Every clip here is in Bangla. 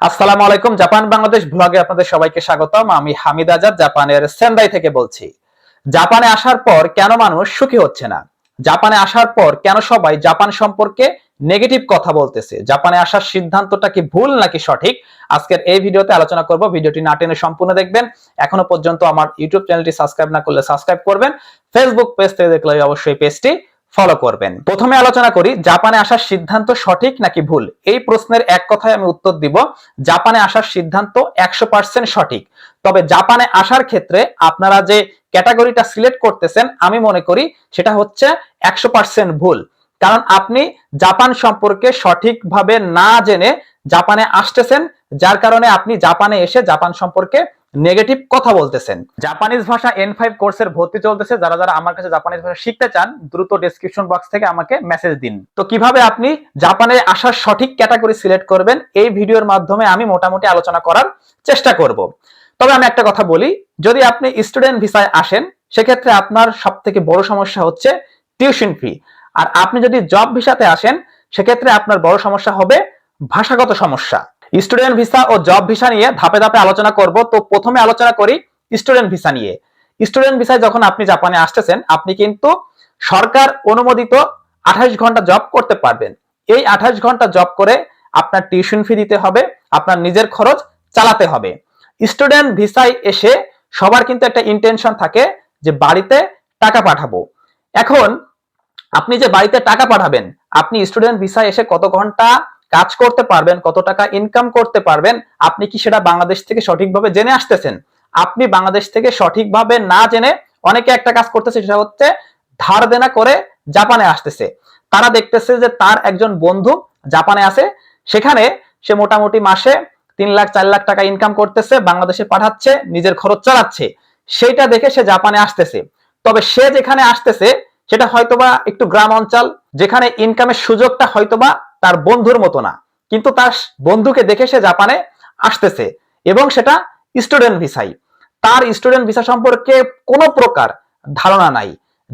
আসসালামু আলাইকুম, জাপান বাংলাদেশ ব্লগে আপনাদের সবাইকে স্বাগতম। আমি হামিদ আজাদ, জাপানের সেন্দাই থেকে বলছি। জাপানে আসার পর কেন মানুষ সুখী হচ্ছে না? জাপানে আসার পর কেন সবাই জাপান সম্পর্কে নেগেটিভ কথা বলতেছে? জাপানে আসার সিদ্ধান্তটা কি ভুল নাকি সঠিক? আজকের এই ভিডিওতে আলোচনা করব। ভিডিওটি না টেনে সম্পূর্ণ দেখবেন। এখনও পর্যন্ত আমার ইউটিউব চ্যানেলটি সাবস্ক্রাইব না করলে সাবস্ক্রাইব করবেন। ফেসবুক পেজ থেকে দেখলে অবশ্যই পেজটি ফলো করবেন। প্রথমে আলোচনা করি, জাপানে আসার সিদ্ধান্ত সঠিক নাকি ভুল? এই প্রশ্নের এক কথায় আমি উত্তর দিব, জাপানে আসার সিদ্ধান্ত একশো পার্সেন্ট সঠিক। তবে জাপানে আসার ক্ষেত্রে আপনারা যে ক্যাটাগরিটা সিলেক্ট করতেছেন, আমি মনে করি সেটা হচ্ছে একশো পার্সেন্ট ভুল। কারণ আপনি জাপান সম্পর্কে সঠিকভাবে না জেনে জাপানে আসতেছেন, যার কারণে আপনি জাপানে এসে জাপান সম্পর্কে নেগেটিভ কথা বলতেছেন। জাপানিজ ভাষা এন ফাইভ কোর্সের ভর্তি চলতেছে। যারা যারা আমার কাছে জাপানিজ ভাষা শিখতে চান, দ্রুত ডেসক্রিপশন বক্স থেকে আমাকে মেসেজ দিন। তো কীভাবে আপনি জাপানে আসার সঠিক ক্যাটাগরি সিলেক্ট করবেন, এই ভিডিওর মাধ্যমে আমি মোটামুটি আলোচনা করার চেষ্টা করব। তবে আমি একটা কথা বলি, যদি আপনি স্টুডেন্ট ভিসায় আসেন, সেক্ষেত্রে আপনার সব থেকে বড় সমস্যা হচ্ছে টিউশন ফি আর আপনি যদি জব ভিসাতে আসেন, সেক্ষেত্রে আপনার বড় সমস্যা হবে ভাষাগত সমস্যা। স্টুডেন্ট ভিসা ও জব ভিসা নিয়ে ধাপে ধাপে আলোচনা করব। তো প্রথমে আলোচনা করি স্টুডেন্ট ভিসা নিয়ে। স্টুডেন্ট ভিসায় যখন আপনি জাপানে আসতেছেন, আপনি কিন্তু সরকার অনুমোদিত আঠাশ ঘণ্টা জব করতে পারবেন। এই আঠাশ ঘণ্টা জব করে আপনার টিউশন ফি দিতে হবে, আপনার নিজের খরচ চালাতে হবে। স্টুডেন্ট ভিসায় এসে সবার কিন্তু একটা ইন্টেনশন থাকে যে বাড়িতে টাকা পাঠাবো। এখন আপনি যে বাড়িতে টাকা পাঠাবেন, আপনি স্টুডেন্ট ভিসায় এসে কত ঘণ্টা কাজ করতে পারবেন, কত টাকা ইনকাম করতে পারবেন, আপনি কি সেটা বাংলাদেশ থেকে সঠিকভাবে জেনে আসতেছেন? আপনি বাংলাদেশ থেকে সঠিকভাবে না জেনে অনেকে একটা কাজ করতেছে, সেটা হচ্ছে ধার দেনা করে জাপানে আসতেছে। তারা দেখতেছে যে তার একজন বন্ধু জাপানে আছে, সেখানে সে মোটামুটি মাসে তিন লাখ, চার লাখ টাকা ইনকাম করতেছে, বাংলাদেশে পাঠাচ্ছে, নিজের খরচ চালাচ্ছে। সেইটা দেখে সে জাপানে আসতেছে। তবে সে যেখানে আসতেছে, সেটা হয়তোবা একটু গ্রাম অঞ্চল, যেখানে ইনকামের সুযোগটা হয়তোবা তার বন্ধুর মতো না। কিন্তু তার বন্ধুকে দেখে সে জাপানে আসতেছে এবং সেটা স্টুডেন্ট ভিসাই তার স্টুডেন্ট ভিসা সম্পর্কে কোনো প্রকার ধারণা নাই।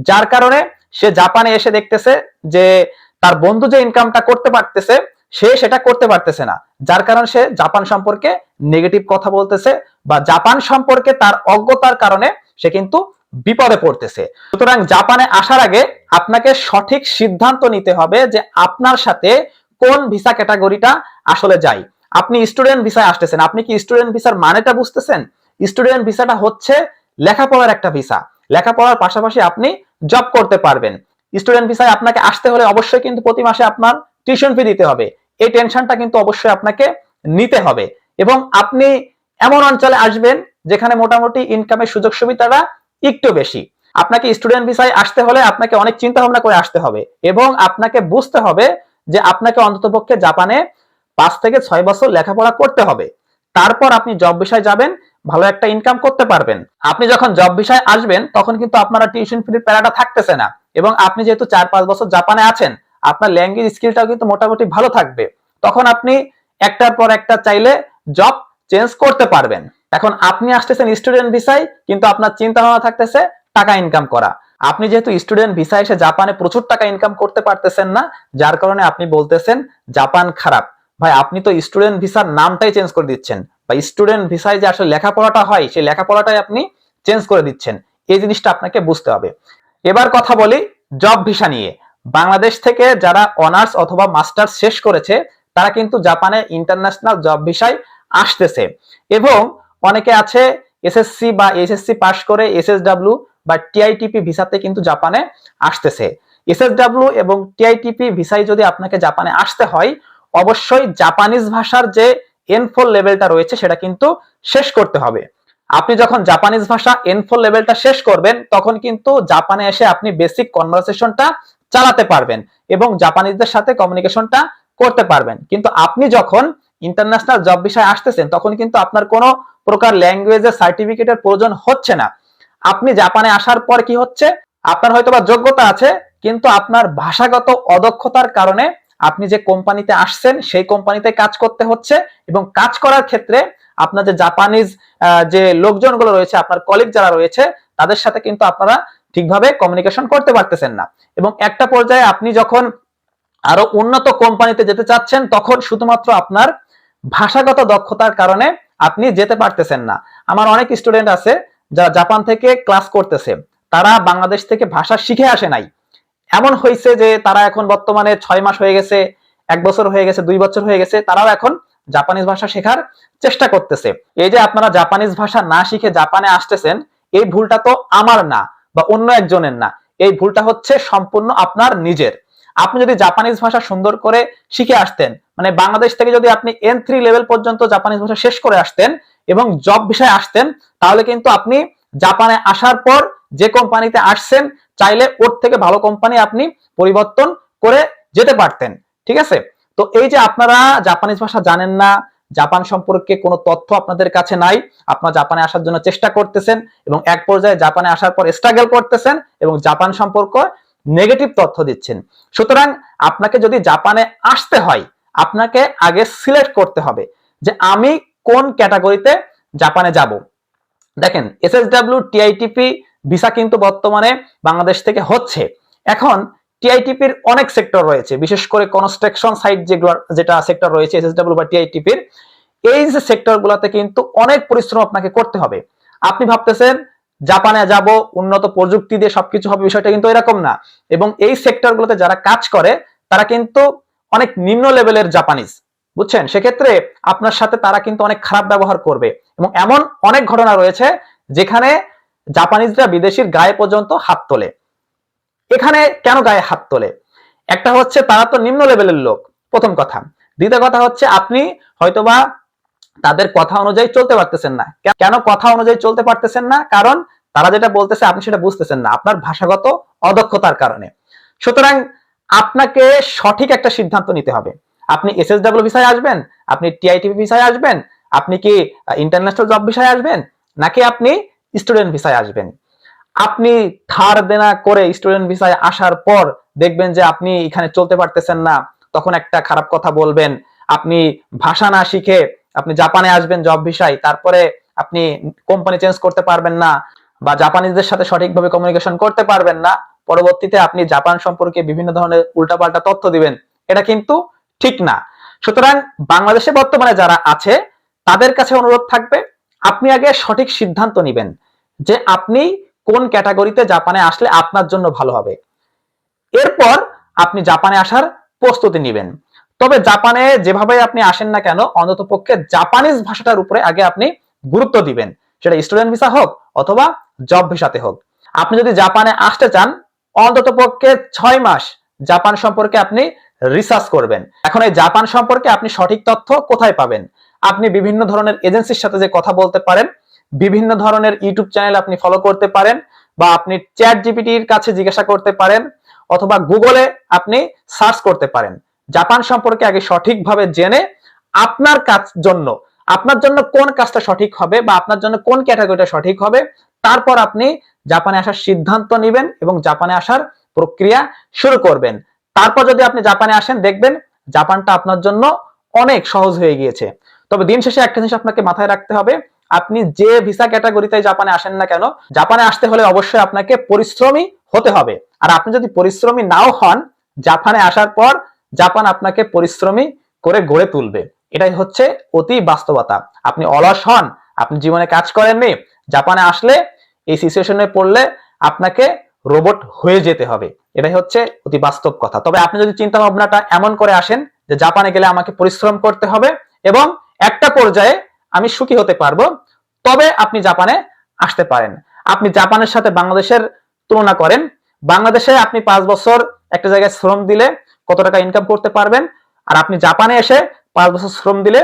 যার কারণে সে জাপানে এসে দেখতেছে যে তার বন্ধু যে ইনকামটা করতে পারতেছে, সে সেটা করতে পারতেছে না। যার কারণে সে জাপান সম্পর্কে নেগেটিভ কথা বলতেছে বা জাপান সম্পর্কে তার অজ্ঞতার কারণে সে কিন্তু বিপদে পড়তেছে। সুতরাং জাপানে আসার আগে আপনাকে সঠিক সিদ্ধান্ত নিতে হবে যে আপনার সাথে কোন ভিসা ক্যাটাগরিটা আসলে যায়। আপনি স্টুডেন্ট ভিসায় আসতেছেন, আপনি কি স্টুডেন্ট ভিসার মানেটা বুঝতেছেন? স্টুডেন্ট ভিসাটা হচ্ছে লেখাপড়ার একটা ভিসা। লেখাপড়ার পাশাপাশি আপনি জব করতে পারবেন। স্টুডেন্ট ভিসায় আপনাকে আসতে হলে অবশ্যই কিন্তু প্রতি মাসে আপনার টিউশন ফি দিতে হবে। এই টেনশনটা কিন্তু অবশ্যই আপনাকে নিতে হবে। এবং আপনি এমন অঞ্চলে আসবেন যেখানে মোটামুটি ইনকামের সুযোগ সুবিধাটা একটু বেশি। আপনাকে স্টুডেন্ট ভিসায় আসতে হলে আপনাকে অনেক চিন্তা ভাবনা করে আসতে হবে এবং আপনাকে বুঝতে হবে যে আপনাকে অন্ততপক্ষে জাপানে পাঁচ থেকে ছয় বছর লেখাপড়া করতে হবে। তারপর আপনি জব বিষয় যাবেন, ভালো একটা ইনকাম করতে পারবেন। আপনি যখন জব বিষয় আসবেন, তখন কিন্তু আপনারা টিউশন ফির প্যারাটা থাকতেছে না এবং আপনি যেহেতু চার পাঁচ বছর জাপানে আছেন, আপনার ল্যাঙ্গুয়েজ স্কিলটাও কিন্তু মোটামুটি ভালো থাকবে। তখন আপনি একটার পর একটা চাইলে জব চেঞ্জ করতে পারবেন। এখন আপনি আসতেছেন স্টুডেন্ট ভিসায় কিন্তু আপনার চিন্তা ভাবনা থাকতেছে টাকা ইনকাম করা। আপনি যেহেতু স্টুডেন্ট ভিসা এসে জাপানে প্রচুর টাকা ইনকাম করতে পারতেছেন না, যার কারণে আপনি বলতেছেন জাপান খারাপ। ভাই, আপনি তো স্টুডেন্ট ভিসার নামটাই চেঞ্জ করে দিচ্ছেন। বা স্টুডেন্ট ভিসায় যে আসলে লেখাপড়াটা হয়, সেই লেখাপড়াটাই আপনি চেঞ্জ করে দিচ্ছেন। এই জিনিসটা আপনাকে বুঝতে হবে। এবার কথা বলি জব ভিসা নিয়ে। বাংলাদেশ থেকে যারা অনার্স অথবা মাস্টার্স শেষ করেছে, তারা কিন্তু জাপানে ইন্টারন্যাশনাল জব ভিসায় আসতেছে। এবং অনেকে আছে এসএসসি বা এসএসসি পাশ করে এসএসডব্লিউ বা টিআইটিপি ভিসাতে কিন্তু জাপানে আসতেছে। এসএসডব্লিউ এবং টিআইটিপি ভিসায় যদি আপনাকে জাপানে আসতে হয়, অবশ্যই জাপানিজ ভাষার যে এন ফোর লেভেলটা রয়েছে সেটা কিন্তু শেষ করতে হবে। আপনি যখন জাপানিজ ভাষা এন ফোর লেভেলটা শেষ করবেন, তখন কিন্তু জাপানে এসে আপনি বেসিক কনভারসেশনটা চালাতে পারবেন এবং জাপানিজদের সাথে কমিউনিকেশনটা করতে পারবেন। কিন্তু আপনি যখন ইন্টারন্যাশনাল জব বিষয়ে আসতেছেন, তখন কিন্তু আপনার কোনো প্রকার ল্যাঙ্গুয়েজের সার্টিফিকেটের প্রয়োজন হচ্ছে না। আপনি জাপানে আসার পর কি হচ্ছে? আপনার হয়তোবা যোগ্যতা আছে, কিন্তু আপনার ভাষাগত অদক্ষতার কারণে আপনি যে কোম্পানিতে আসছেন, সেই কোম্পানিতে কাজ করতে হচ্ছে এবং কাজ করার ক্ষেত্রে আপনার যে জাপানিজ যে লোকজনগুলো রয়েছে, আপনার কলিগ যারা রয়েছে, তাদের সাথে কিন্তু আপনারা ঠিকভাবে কমিউনিকেশন করতে পারতেছেন না। এবং একটা পর্যায়ে আপনি যখন আরও উন্নত কোম্পানিতে যেতে চাচ্ছেন, তখন শুধুমাত্র আপনার ভাষাগত দক্ষতার কারণে আপনি যেতে পারতেছেন না। আমার অনেক স্টুডেন্ট আছে যারা জাপান থেকে ক্লাস করতেছে। তারা বাংলাদেশ থেকে ভাষা শিখে আসে নাই। এমন হয়েছে যে তারা এখন বর্তমানে ছয় মাস হয়ে গেছে, এক বছর হয়ে গেছে, দুই বছর হয়ে গেছে, তারাও এখন জাপানিজ ভাষা শেখার চেষ্টা করতেছে। এই যে আপনারা জাপানিজ ভাষা না শিখে জাপানে আসতেছেন, এই ভুলটা তো আমার না বা অন্য একজনের না। এই ভুলটা হচ্ছে সম্পূর্ণ আপনার নিজের। আপনি যদি জাপানিজ ভাষা সুন্দর করে শিখে আসতেন মানে বাংলাদেশ থেকে যদি আপনি এন থ্রি লেভেল পর্যন্ত জাপানিজ ভাষা শেষ করে আসতেন এবং জব বিষয়ে আসতেন, তাহলে কিন্তু আপনি জাপানে আসার পর যে কোম্পানিতে আসছেন, চাইলে ওর থেকে ভালো কোম্পানি আপনি পরিবর্তন করে যেতে পারতেন। ঠিক আছে? তো এই যে আপনারা জাপানিজ ভাষা জানেন না জাপান সম্পর্কে কোনো তথ্য আপনাদের কাছে নাই, আপনারা জাপানে আসার জন্য চেষ্টা করতেছেন এবং এক পর্যায়ে জাপানে আসার পর স্ট্রাগল করতেছেন এবং জাপান সম্পর্ক নেগেটিভ তথ্য দিচ্ছেন। সুতরাং আপনাকে যদি জাপানে আসতে হয়, আপনাকে আগে সিলেক্ট করতে হবে যে আমি কোন ক্যাটাগরিতে জাপানে যাব। দেখেন এসএসডব্লিউ টিআইটিপি ভিসা কিন্তু বর্তমানে বাংলাদেশ থেকে হচ্ছে। এখন টিআইটিপির অনেক সেক্টর রয়েছে, বিশেষ করে কনস্ট্রাকশন সাইট যেগুলো, যেটা সেক্টর রয়েছে এসএসডব্লিউ বা টিআইটিপির এই যে সেক্টর গুলাতে কিন্তু অনেক পরিশ্রম আপনাকে করতে হবে। আপনি ভাবতেছেন জাপানে যাব, উন্নত প্রযুক্তি দিয়ে সবকিছু হবে, বিষয়টা কিন্তু এরকম না। এবং এই সেক্টরগুলোতে যারা কাজ করে, তারা কিন্তু অনেক নিম্ন লেভেলের জাপানিজ বুঝছেন? সেক্ষেত্রে আপনার সাথে তারা কিন্তু অনেক খারাপ ব্যবহার করবে। এবং এমন অনেক ঘটনা রয়েছে, যেখানে জাপানিজরা বিদেশির গায়ে পর্যন্ত হাত তোলে। এখানে কেন গায়ে হাত তোলে? একটা হচ্ছে তারা তো নিম্ন লেভেলের লোক, প্রথম কথা। দ্বিতীয় কথা হচ্ছে আপনি হয়তোবা তাদের কথা অনুযায়ী চলতে পারতেছেন না। কেন কথা অনুযায়ী চলতে পারতেছেন না? কারণ তারা যেটা বলতেছে, আপনি সেটা বুঝতেছেন না। আপনার ভাষাগত অদক্ষতার কারণে। সুতরাং আপনাকে সঠিক একটা সিদ্ধান্ত নিতে হবে। আপনি এসএসডব্লিউ ভিসায় আসবেন, আপনি টিআইটিভি ভিসায় আসবেন, আপনি কি ইন্টারন্যাশনাল জব ভিসায় আসবেন, নাকি আপনি স্টুডেন্ট ভিসায় আসবেন? আপনি ধার দেনা করে স্টুডেন্ট ভিসায় আসার পর দেখবেন যে আপনি এখানে চলতে পারতেছেন না, তখন একটা খারাপ কথা বলবেন। আপনি ভাষা না শিখে আপনি জাপানে আসবেন জব ভিসায় তারপরে আপনি কোম্পানি চেঞ্জ করতে পারবেন না বা জাপানিজদের সাথে সঠিকভাবে কমিউনিকেশন করতে পারবেন না, পরবর্তীতে আপনি জাপান সম্পর্কে বিভিন্ন ধরনের উল্টাপাল্টা তথ্য দিবেন, এটা কিন্তু ঠিক না। সুতরাং বাংলাদেশে বর্তমানে যারা আছে, তাদের কাছে অনুরোধ থাকবে, আপনি আগে সঠিক সিদ্ধান্ত নেবেন যে আপনি কোন ক্যাটাগরিতে জাপানে আসলে আপনার জন্য ভালো হবে। এরপর আপনি জাপানে আসার প্রস্তুতি নেবেন। তবে জাপানে যেভাবে আপনি আসেন না কেন, অন্তত পক্ষে জাপানিজ ভাষাটার উপরে আগে আপনি গুরুত্ব দিবেন। সেটা স্টুডেন্ট ভিসা হোক অথবা জব ভিসাতে হোক। আপনি যদি জাপানে আসতে চান, অন্তত পক্ষে ছয় মাস জাপান সম্পর্কে আপনি রিসার্চ করবেন। এখন এই জাপান সম্পর্কে আপনি সঠিক তথ্য কোথায় পাবেন? আপনি বিভিন্ন ধরনের এজেন্সির সাথে যে কথা বলতে পারেন, বিভিন্ন ধরনের ইউটিউব চ্যানেল আপনি ফলো করতে পারেন, বা আপনি চ্যাট জিপিটির কাছে জিজ্ঞাসা করতে পারেন, অথবা গুগলে আপনি সার্চ করতে পারেন। জাপান সম্পর্কে আগে সঠিকভাবে জেনে আপনার কাজ জন্য, আপনার জন্য কোন কাজটা সঠিক হবে বা আপনার জন্য কোন ক্যাটাগরিটা সঠিক হবে, তারপর আপনি জাপানে আসার সিদ্ধান্ত নেবেন এবং জাপানে আসার প্রক্রিয়া শুরু করবেন। তারপর যদি আপনি জাপানে আসেন, দেখবেন জাপানটা আপনার জন্য অনেক সহজ হয়ে গিয়েছে। তবে দিন শেষে একটা জিনিস আপনাকে মাথায় রাখতে হবে, আপনি যে ভিসা ক্যাটাগরিতে জাপানে আসেন না কেন, জাপানে আসতে হলে অবশ্যই আপনাকে পরিশ্রমী হতে হবে। আর আপনি যদি পরিশ্রমী নাও হন, জাপানে আসার পর জাপান আপনাকে পরিশ্রমী করে গড়ে তুলবে। এটাই হচ্ছে অতি বাস্তবতা। আপনি অলস হন, আপনি জীবনে কাজ করেননি, জাপানে আসলে এই সিচুয়েশনে পড়লে আপনাকে রোবট হয়ে যেতে হবে। এটাই হচ্ছে অতি বাস্তব কথা। তবে আপনি যদি চিন্তা ভাবনাটা এমন করে আসেন যে জাপানে গেলে আমাকে পরিশ্রম করতে হবে এবং একটা পর্যায়ে আমি সুখী হতে পারব, তবে আপনি জাপানে আসতে পারেন। আপনি জাপানের সাথে বাংলাদেশের তুলনা করেন। বাংলাদেশে আপনি পাঁচ বছর একটা জায়গায় শ্রম দিলে কত টাকা ইনকাম করতে পারবেন? আর আপনি জাপানে এসে পাঁচ বছর শ্রম দিলে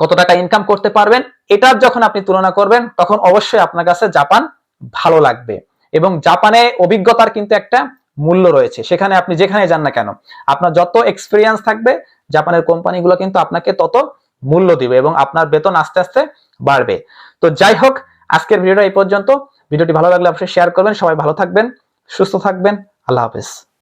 কত টাকা ইনকাম করতে পারবেন? এটার যখন আপনি তুলনা করবেন, তখন অবশ্যই আপনার কাছে জাপান ভালো লাগবে। এবং জাপানে অভিজ্ঞতার কিন্তু একটা মূল্য রয়েছে। সেখানে আপনি যেখানে যান না কেন, আপনার যত এক্সপিরিয়েন্স থাকবে, জাপানের কোম্পানিগুলো কিন্তু আপনাকে তত মূল্য দিবে এবং আপনার বেতন আস্তে আস্তে বাড়বে। তো যাই হোক, আজকের ভিডিওটা এই পর্যন্ত। ভিডিওটি ভালো লাগলে অবশ্যই শেয়ার করবেন। সবাই ভালো থাকবেন, সুস্থ থাকবেন। আল্লাহ হাফেজ।